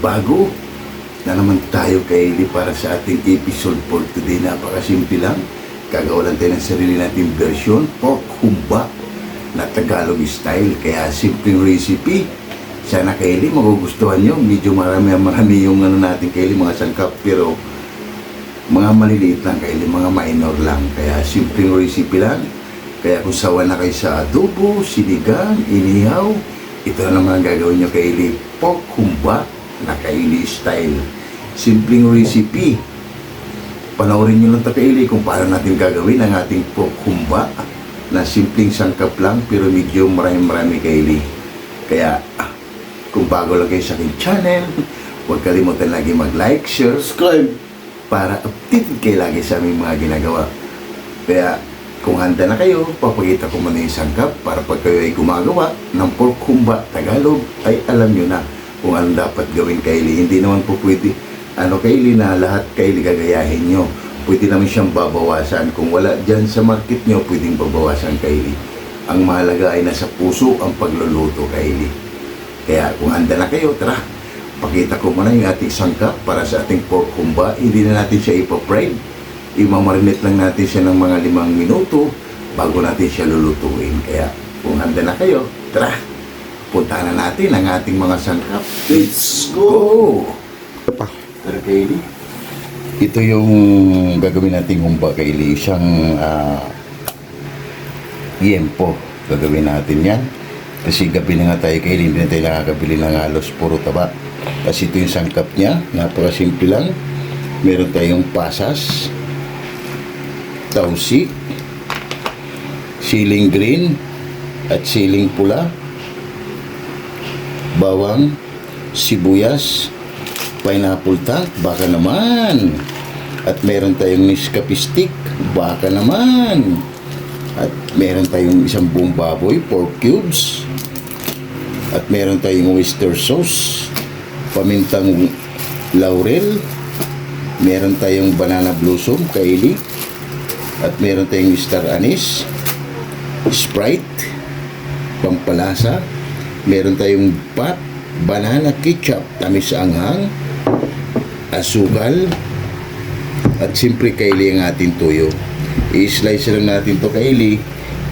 bago na naman tayo kay Eli para sa ating episode for today. Napakasimple lang. Gagawa lang tayo ng sarili nating version, pork humba na Tagalog style. Kaya simpleng recipe. Sana kay Eli magugustuhan nyo. Medyo marami marami yung ano natin kay Eli, mga sangkap. Pero mga maliliit lang kay Eli, mga minor lang. Kaya simpleng recipe lang. Kaya kung sawa na kayo sa adobo, sinigang, inihaw, ito na naman ang gagawin nyo kay Eli. Pork humba na kaili style. Simpleng recipe. Panoorin nyo lang ito kay Eli kung paano natin gagawin ang ating pork humba na simpleng sangkap lang pero medyo marami-marami kay Eli. Kaya kung bago lang kayo sa aking channel, huwag kalimutan lagi mag-like, share, subscribe para updated kayo lagi sa aming mga ginagawa. Kaya kung handa na kayo, papakita ko muna yung sangkap para pag kayo ay gumagawa ng pork humba Tagalog, ay alam nyo na kung ano dapat gawin kaili. Hindi naman po pwede, ano kaili na lahat kaili gagayahin nyo. Pwede naman siyang babawasan. Kung wala dyan sa market nyo, pwedeng babawasan kaili. Ang mahalaga ay nasa puso ang pagluluto kaili. Kaya kung handa na kayo, tara, pakita ko muna yung ating sangkap para sa ating pork humba. Hindi na natin siya ipapride. Imamarinate lang natin siya ng mga limang minuto bago natin siya lulutuin. Kaya kung handa na kayo, tara, punta na natin ang ating mga sangkap. Let's go! Pa. Tara, Kaylee. Ito yung gagawin nating humba, Kaylee. Isang uh, yempo. Gagawin natin yan. Kasi gabi na nga tayo, Kaylee. Hindi na tayo nakakabili ng halos puro taba. Kasi ito yung sangkap niya. Napakasimple lang. Meron tayong pasas, tausi, siling green, at siling pula, bawang, sibuyas, pineapple tank, baka naman. At meron tayong Nescafe stick, baka naman. At meron tayong isang buong baboy, pork cubes. At meron tayong oyster sauce, pamintang laurel, meron tayong banana blossom, kaili, at meron tayong star anise, Sprite, pampalasa, meron tayong pat, banana ketchup, tamis anghang, asukal, at siyempre kaili ang ating tuyo. I-slice lang natin to kaili,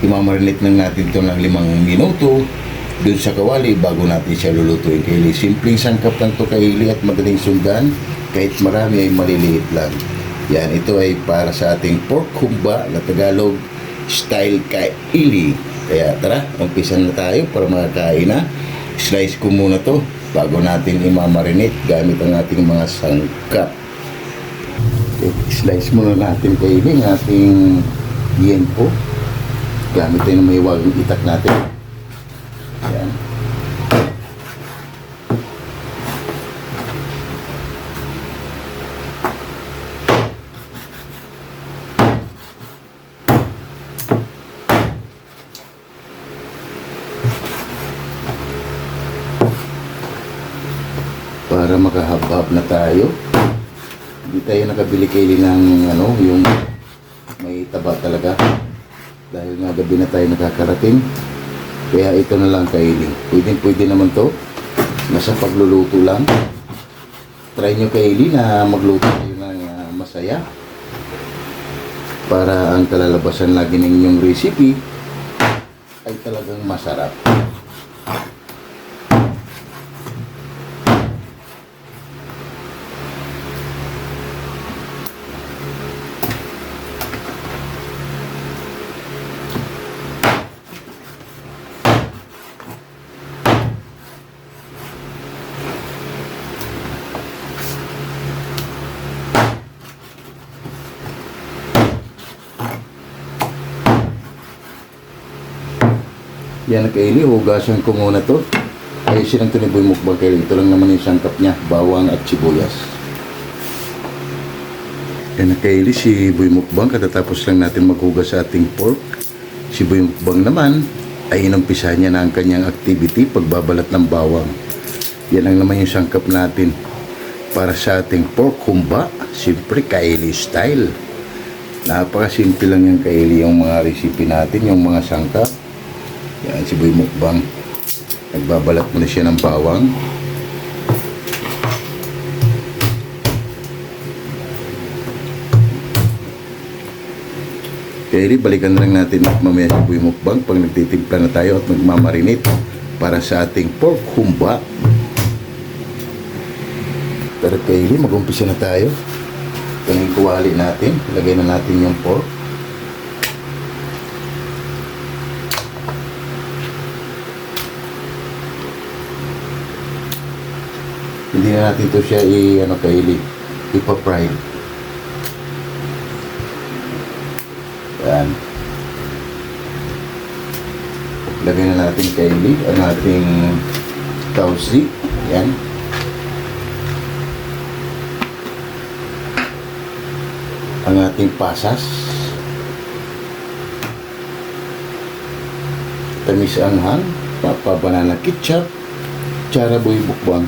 imamarinate lang natin to ng limang minuto, dun sa kawali bago natin siya lulutuin kaili. Simpleng sangkap lang to kaili at madaling sundan, kahit marami ay maliliit lang. Yan, ito ay para sa ating pork humba na Tagalog style kaili. Kaya tara, umpisan na tayo para makakain na. Slice ko muna to bago natin imamarinate gamit ang ating mga sangkap. Okay, slice muna natin kaili ang ating yempo. Gamit tayo ng may wagang itak natin. Yan. Para makahabab na tayo. Hindi tayo nakabili kaili ng ano, yung may taba talaga. Dahil nga gabi na tayo nakakarating. Kaya ito na lang kaili. Pwede, pwede naman to. Nasa pagluluto lang. Try nyo kaili na magluto kayo ng ah, masaya. Para ang kalalabasan lagi ng inyong recipe ay talagang masarap. Yan kaili, hugasan ko muna to. Ayusin ang tuniboy mukbang kaili. Ito lang naman yung sangkap niya, bawang at sibuyas. Yan na kaili, si Boy Mukbang. Katatapos lang natin maghugas sa ating pork. Si Boy Mukbang naman ay inumpisa niya na ang kanyang activity, pagbabalat ng bawang. Yan ang naman yung sangkap natin para sa ating pork humba. Siyempre, kaili style. Napakasimple lang yung kaili yung mga recipe natin, yung mga sangkap. Ayan si Boy Mukbang. Nagbabalat muna siya ng bawang. Kaya rin, balikan na lang natin mamaya si Boy Mukbang pag nagtitimpla na tayo at magmamarinate para sa ating pork humba. Pero kaya rin, mag na tayo. Ito yung kuwali natin. Lagay na natin yung pork. Natin to siya i ano Kaylee, ipa-fry. Yan. Lagay na natin Kaylee ang ating tausi. Yan. Ang ating pasas. Tamis anghang. Papa banana ketchup. Tsara boy bukbang.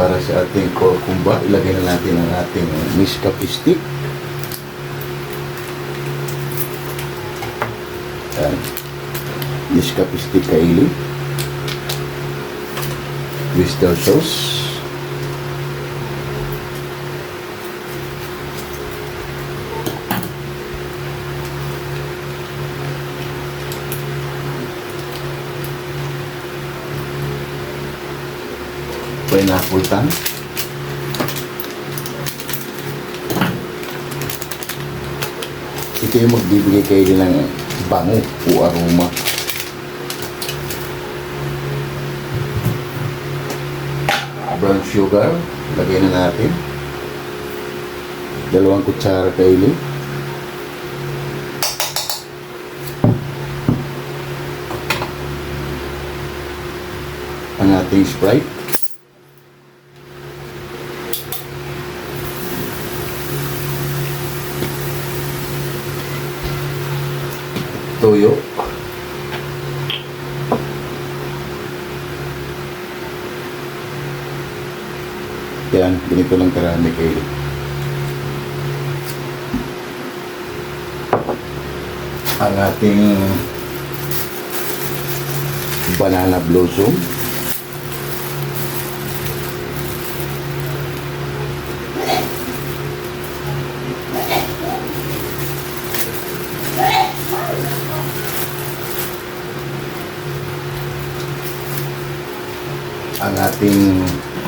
para sa kurkumba, ilagay na natin ang ating miskap stick. Yan. Miskap stick kaili. Crystal sauce. Pineapple tan. Ito yung magbibigay kayo ng bango o aroma. Brown sugar, lagay na natin. Dalawang kutsara kaili. Ang ating Sprite. Toyo. Yan, ganito lang karami kayo. Ang ating banana blossom.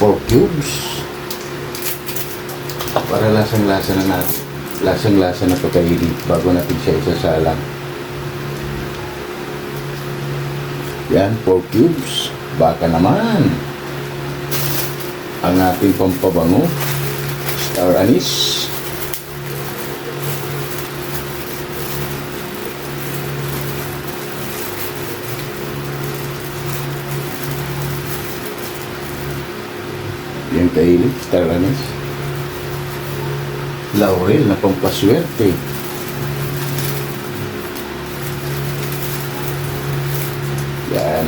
4 cubes. Para lasang-lasa na natin. Lasang-lasa na pagkaili bago natin siya isasalang yan 4 cubes. Baka naman. Ang ating pampabango star anise. Yung kaili, star anise. Laurel na pampaswerte. Yan.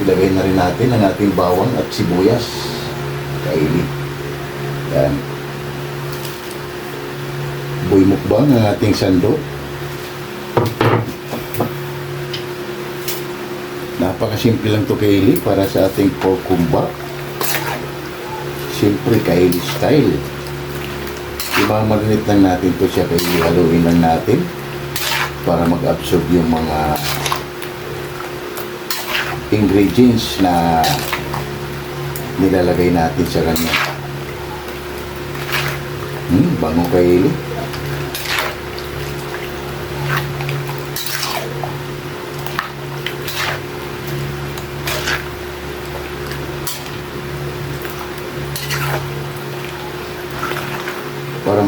Ilagay na rin natin ang ating bawang at sibuyas. Kaili. Yan. Boy mukbang ang ating sando. Napakasimple lang to kaili para sa ating pork kumba. Siyempre, kaili style. Imamarinate lang natin to siya kaya haluin lang natin para mag-absorb yung mga ingredients na nilalagay natin sa kanya. Hmm, bango kaili.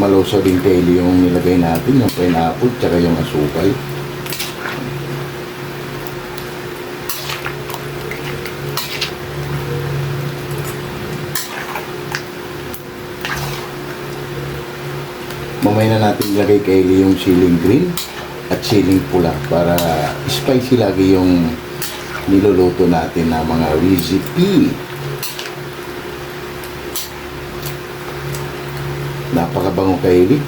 Malusaw din kaili yung nilagay natin, yung pineapple, tsaka yung asukal. Mamaya na natin ilagay kaili yung siling green at siling pula para spicy lagi yung niluluto natin na mga recipe. Napakabango kaili.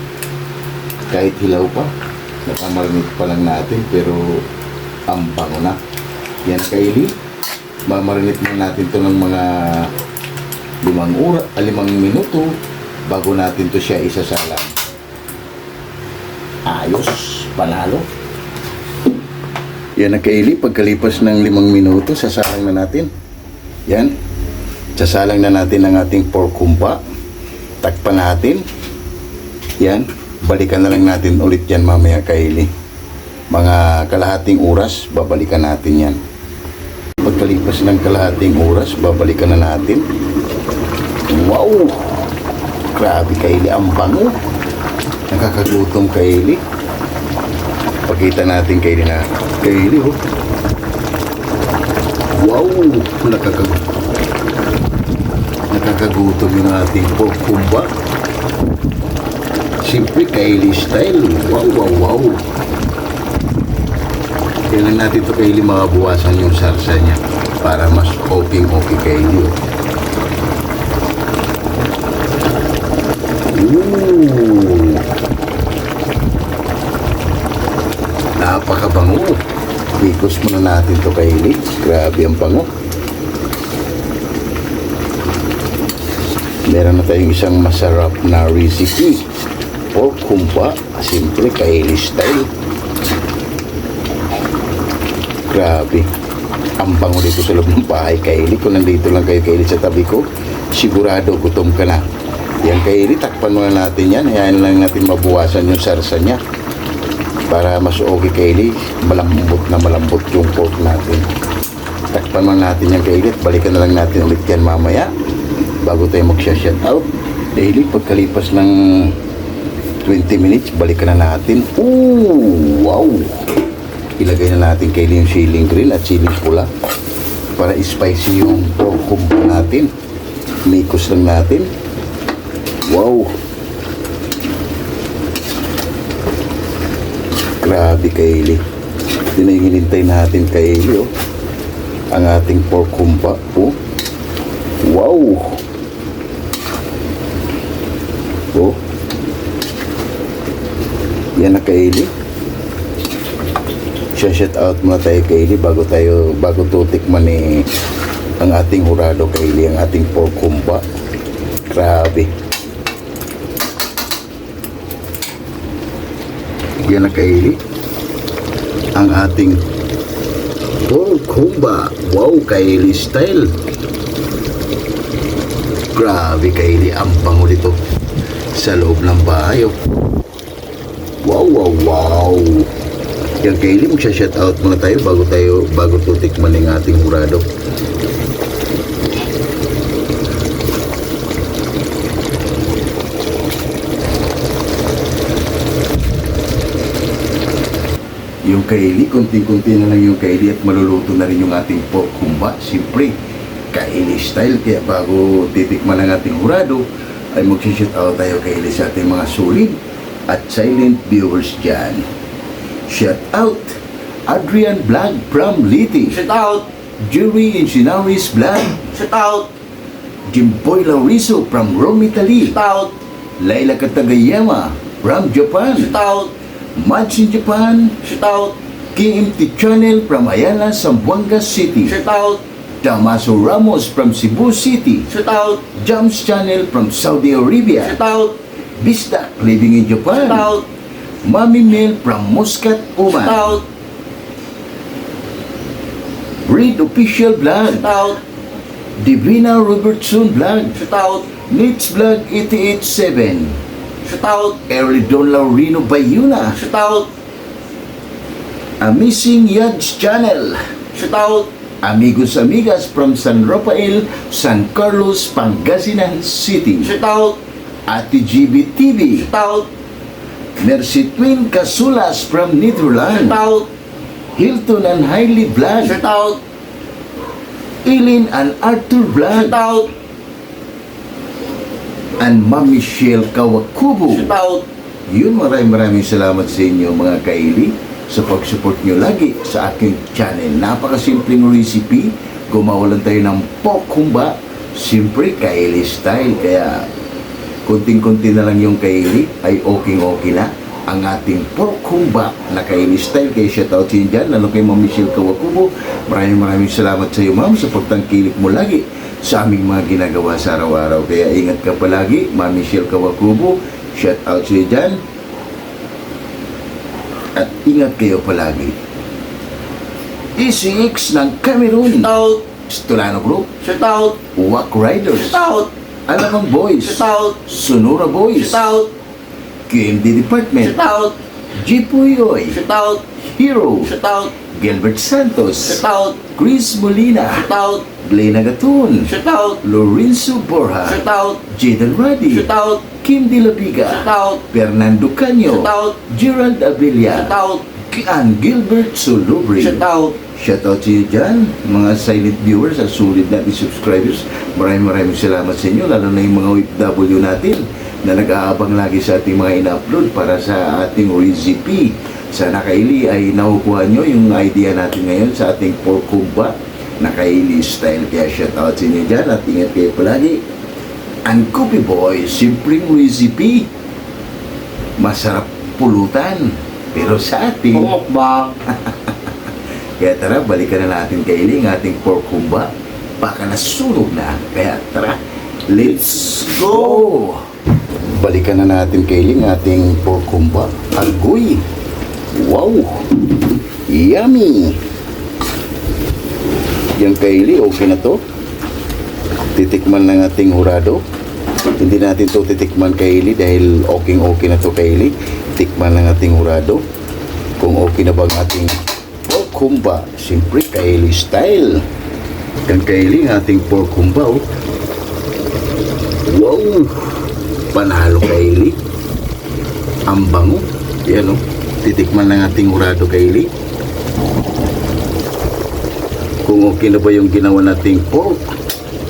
Kahit hilaw pa. Nakamarinate pa lang natin pero ang bango na. Yan kaili. Mamarinate muna natin to ng mga limang ura, ah, limang minuto bago natin to siya isasalang. Ayos, panalo. Yan na kaili, pagkalipas ng limang minuto, sasalang na natin. Yan. Sasalang na natin ang ating pork kumpa. Takpan natin. Yan. Balikan na lang natin ulit yan mamaya kaili. Mga kalahating oras, babalikan natin yan. Pagkalipas ng kalahating oras, babalikan na natin. Wow! Grabe kaili, ang bango. Nakakagutom kaili. Pakita natin kaili na kaili oh. Wow! Nakakagutom. Nakakagutom yung ating pork kumba. Siyempre, kaili style. Wow, wow, wow. Kailan natin ito kaili makabuwasan yung sarsa niya para mas okay okay kaili. Oh. Ooh. Napakabango. Bikos muna natin to kaili. Grabe ang bango. Meron na tayong isang masarap na recipe. Pork kumpa. Siyempre, kaili style. Grabe. Ang bango dito sa loob ng bahay, Kaili. Kung nandito lang kayo, Kaili, sa tabi ko, sigurado gutom ka na. Yan, Kaili, takpan muna natin yan. Hayaan lang natin mabuwasan yung sarsa niya. Para mas okay, Kaili. Malambot na malambot yung pork natin. Takpan muna natin yan, Kaili. Balikan na lang natin ulit yan mamaya. Bago tayo mag-shout out. Daily, pagkalipas ng 20 minutes, balikan na natin. Ooh, wow! ilagay na natin kay yung siling green at siling pula para spicy yung pork natin mikos lang natin wow grabe Kaylee ito natin Kaylee oh. ang ating pork kumpa oh. wow oh yan na Kaylee shout out muna tayo kay Eli bago tayo bago tutikman ni ang ating hurado kay Eli ang ating pork kumpa. Grabe. Yan na kay Eli ang ating pork kumpa. Wow kay Eli style. Grabe kay Eli ang bango nito sa loob ng bahay oh. Wow wow wow yan Kaylee, magsha-shout out muna tayo bago tayo, bago tutikman ng ating hurado. Yung Kaylee, konting-konti na lang yung Kaylee at maluluto na rin yung ating pork kumba. Siyempre, Kaylee style. Kaya bago titikman ang ating hurado, ay magsha-shout out tayo Kaylee sa ating mga solid at silent viewers dyan. Shout out Adrian Blanc from Liti. Shout out! Jerry Incinaris Blanc. Shout out! Jimboy Lauriso from Rome, Italy. Shout out! Laila Katagayama from Japan. Shout out! Mads in Japan. Shout out! KMT Channel from Ayala, Zamboanga City. Shout out! Damaso Ramos from Cebu City. Shout out! Jams Channel from Saudi Arabia. Shout out! Bisdak living in Japan. Shout out! Mami Mel from Muscat, Oman. Shout out! Read Official Vlog. Shout out! Divina Robertson Vlog. Shout out! Nits Vlog 887. Shout out! Early Don Laurino Bayuna. Shout out! Amazing Yads Channel. Shout out! Amigos Amigas from San Rafael, San Carlos, Pangasinan City. Shout out! Ate GB TV. Shout out! Mercy Twin Casulas from Shout Netherlands. out! Hilton and Hailey Vlog. Shout out! Eileen and Arthur Vlog. Shout out! And Ma'am Michelle Kawakubo. Shout out! Yun, maraming maraming salamat sa inyo mga kaili sa pag-support nyo lagi sa aking channel. Napakasimpleng recipe. Gumawa lang tayo ng pokumba. Siyempre, kaili style. Kaya, kunting-kunti na lang yung kaili ay okay-okay na. ang ating pork humba na kaili style. Kaya shoutout sa inyo dyan, lalo kay Ma'am Michelle Kawakubo. Maraming maraming salamat sa iyo ma'am sa pagtangkilik mo lagi sa aming mga ginagawa sa araw-araw. Kaya ingat ka palagi, Ma'am Michelle Kawakubo. Shoutout sa iyo dyan. At ingat kayo palagi. ECX ng Cameroon. Shout out. Stolano Group. Shout out. Wack Riders. Shout out. Alamang Boys. Shout out. Sonora Boys. Shout out. QMD Department. Shout out. Jipuyoy. Shout out. Hero. Shout out. Gilbert Santos. Shout out. Chris Molina. Shout out. Glena Gatun. Shout out. Lorenzo Borja. Shout out. Jaden Radi. Shout out. Kim De La. Shout out. Fernando Canyo. Shout out. Gerald Abella. Shout out. Kian Gilbert Sulubre. Shout out. Shoutout sa iyo dyan, mga silent viewers at sulit natin subscribers. Maraming maraming salamat sa inyo, lalo na yung mga OFW natin na nag-aabang lagi sa ating mga ina-upload para sa ating recipe. Sana kaili ay nakukuha nyo yung idea natin ngayon sa ating pork humba na kaili style. Kaya shoutout sa inyo dyan at ingat kayo palagi. Ang Cookie Boy, simpleng recipe. Masarap pulutan. Pero sa ating Pumukbang. kaya tara, balikan na natin kay Iling ating pork humba. Baka nasunog na. Kaya tara, let's go! Balikan na natin kay Iling ating pork humba. Agoy! Wow! Yummy! Yung kay Ili, okay na to. Titikman ng ating hurado. Hindi natin to titikman kay Ili dahil okay-okay na to kay Ili. Tikman ng ating hurado. Kung okay na ba ang ating pork humba. Siyempre, Kaili style. Yan Kaili, ang ating pork humba. Oh. Wow! Panalo Kaili. Ang bango. Yan oh. Titikman ng ating hurado Kaili. Kung okay na ba yung ginawa nating pork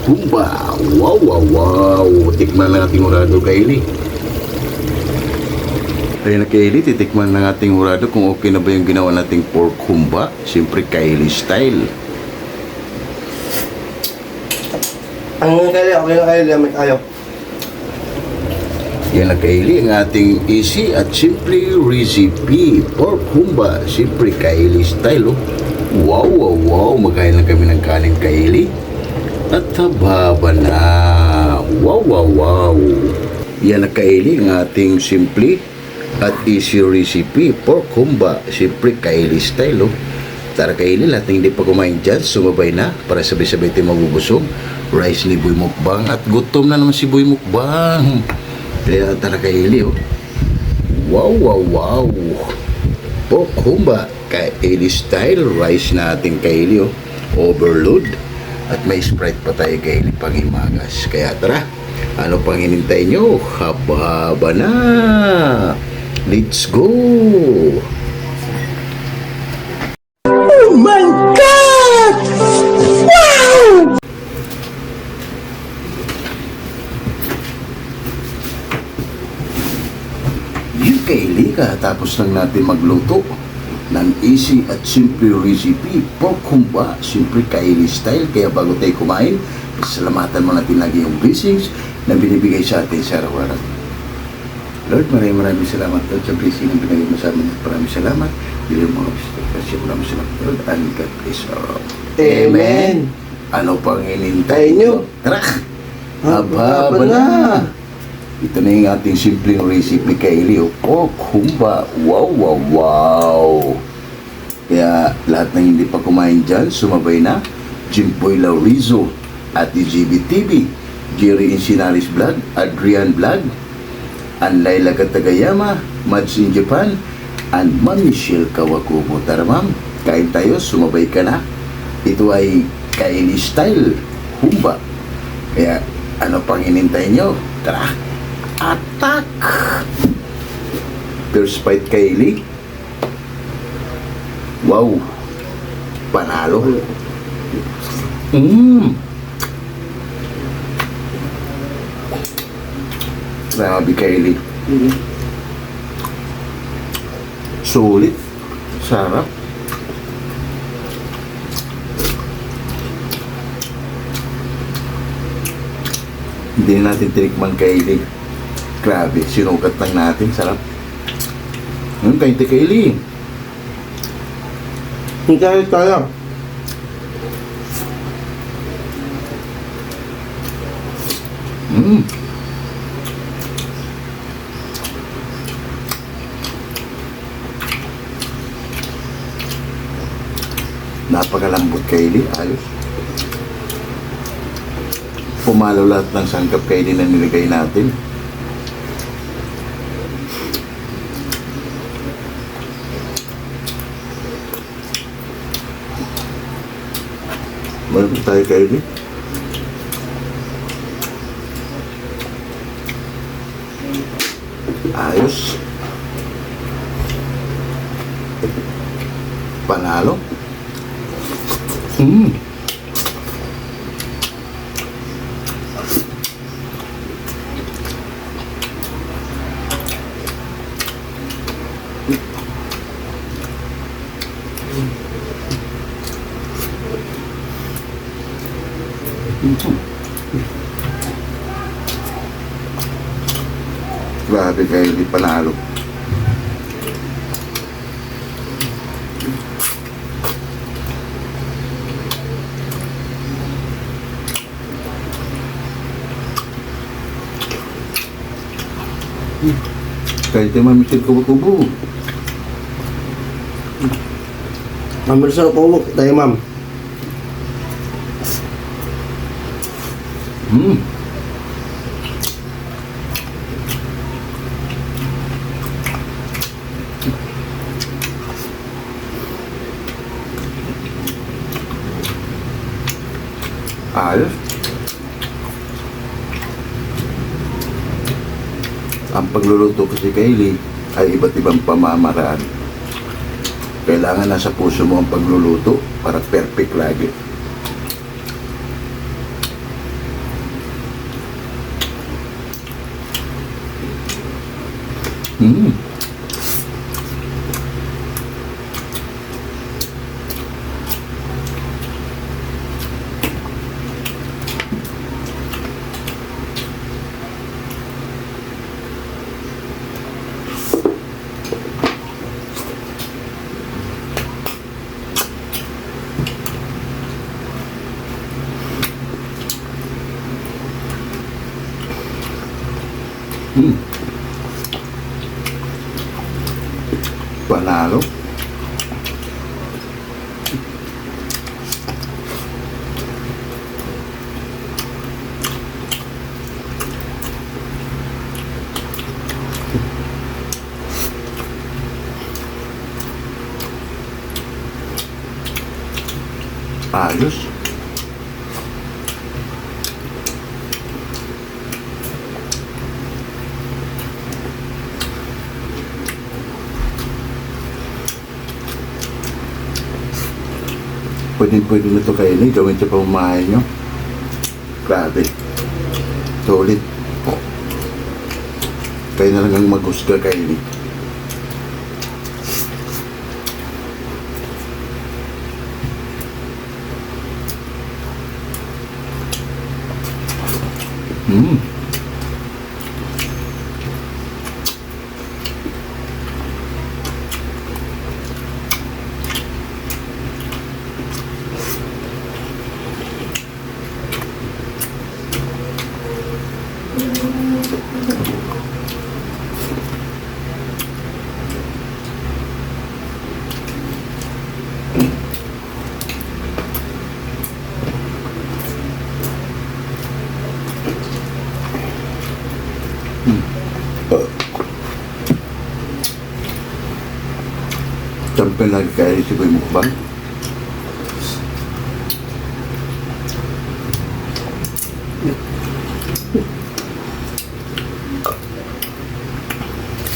humba. Wow, wow, wow. Tikman ng ating hurado Kaili. Ayun na Kaili, titikman ng ating hurado kung okay na ba yung ginawa nating pork humba. Siyempre, Kaili style. Ang kaya, okay na kayo, lamig kayo. Yan na Kaili, ang ating easy at simple recipe. Pork humba, siyempre Kaili style. Oh. Wow, wow, wow. Magkain lang kami ng kanin Kaili. At hababa na. Wow, wow, wow. Yan na Kaili, ang ating simple at easy recipe. Pork humba, siyempre Kaili style. Oh. Tara Kaili, lahat ng hindi pa kumain dyan, sumabay na para sabay-sabay tayo mabubusog. Rice ni Boy Mukbang at gutom na naman si Boy Mukbang. Kaya tara Kaili, oh. Wow, wow, wow. Pork humba, Kaili style, rice natin Kaili, oh. Overload. At may Sprite pa tayo Kaili pang imagas. Kaya tara, ano pang hinintay nyo? Haba-haba na. Let's go! Yung kaili, katapos lang natin magluto ng easy at simple recipe, pork humba, simple kaili style. Kaya bago tayo kumain, salamatan mo natin lagi yung blessings na binibigay sa atin sa araw-araw. Lord, maraming maraming salamat Lord sa blessing na binigay mo sa amin. Maraming salamat. Bili mo mga kasi maraming salamat Lord and God bless all. Amen. Ano pang Tayo hinintay nyo. Tara! Haba Haba na. Ito na yung ating simpleng recipe kay Leo. Pork humba. Wow, wow, wow. Kaya lahat ng hindi pa kumain dyan, sumabay na. Jimpoy Laurizo, Ate GB TV, Jerry Insinalis Vlog, Adrian Vlog, and Laila Katagayama, Mads in Japan, and Ma'am Michelle Kawakubo. Tara ma'am, kain tayo, sumabay ka na. Ito ay kaili style, humba. Kaya ano pang hinintay nyo? Tara, attack! First fight kaili. Wow! Panalo. Mmm! Grabe kaili. Sulit. Sarap. Hindi na natin tinikman kaili. Grabe, sinukat lang natin. Sarap. Yung kay Tikili. Hintay tayo. Mm. Napakalambot kay Eli, ayos. Pumalo lahat ng sangkap kay Eli na nilagay natin. Meron tayo kay Eli. Ayos. Panalo. Hmm. Grabe kayo, hindi panalo. Kahit yung mamisil kubo-kubo. Ma'am, sa kuwag tayo, ma'am. Hmm. Ayos. Ang pagluluto kasi kay Lee ay iba't ibang pamamaraan. Kailangan nasa puso mo ang pagluluto para perfect lagi. Hmm. Hmm. Panalo. Ayos. Pwede pwede na ito kayo ni gawin sa pamamahay nyo. Grabe. Solid. Kayo na lang ang maghusga kayo ni. Champion lagi kayo si Boy Mukbang.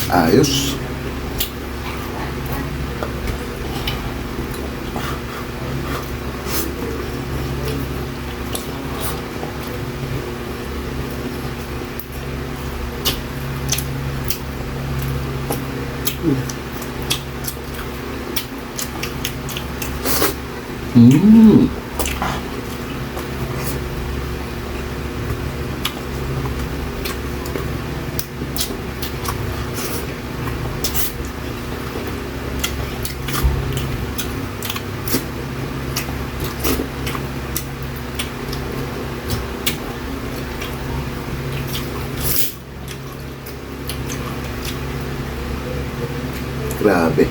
Ayos. Grabe.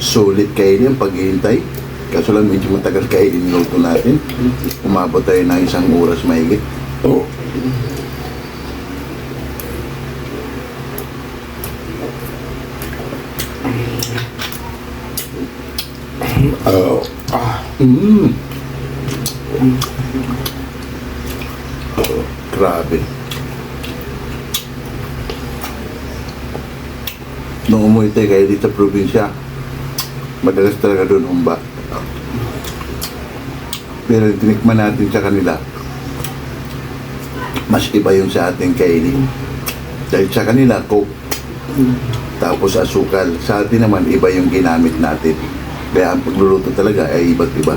Sulit kayo niyang paghihintay. Kaso lang medyo matagal kayo yung niluto natin. Umabot tayo ng isang oras mahigit. Oo. Oo. Ah. Mm. Grabe. Nung umuwi tayo kayo dito sa probinsya, madalas talaga doon humba. Pero tinikman natin sa kanila, mas iba yung sa ating kainin. Dahil sa kanila, coke, tapos asukal. Sa atin naman, iba yung ginamit natin. Kaya ang pagluluto talaga ay iba't iba.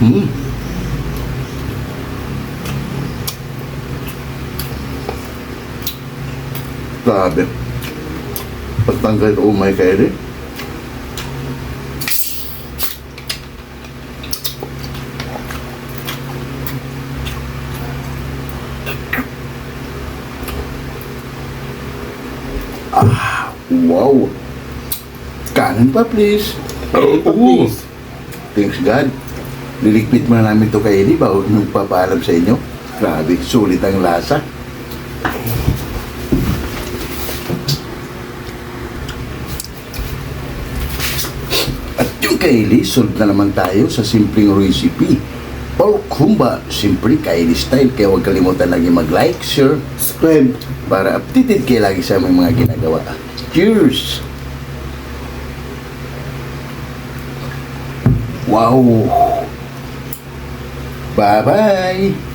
Hmm. Grabe. Pagtanggal umay kayo rin. Wow. Kanan pa, please. Kanan pa, please. Thanks God. Niligpit mo na namin to kay Eddie bago nung papaalam sa inyo. Grabe, sulit ang lasa. At yung kay Ellie, solve na naman tayo sa simpleng recipe. Pork humba, simple Kylie style. Kaya huwag kalimutan lagi mag-like, share, Subscribe. para updated kayo lagi sa aming mga ginagawa. Cheers! Wow! Bye-bye!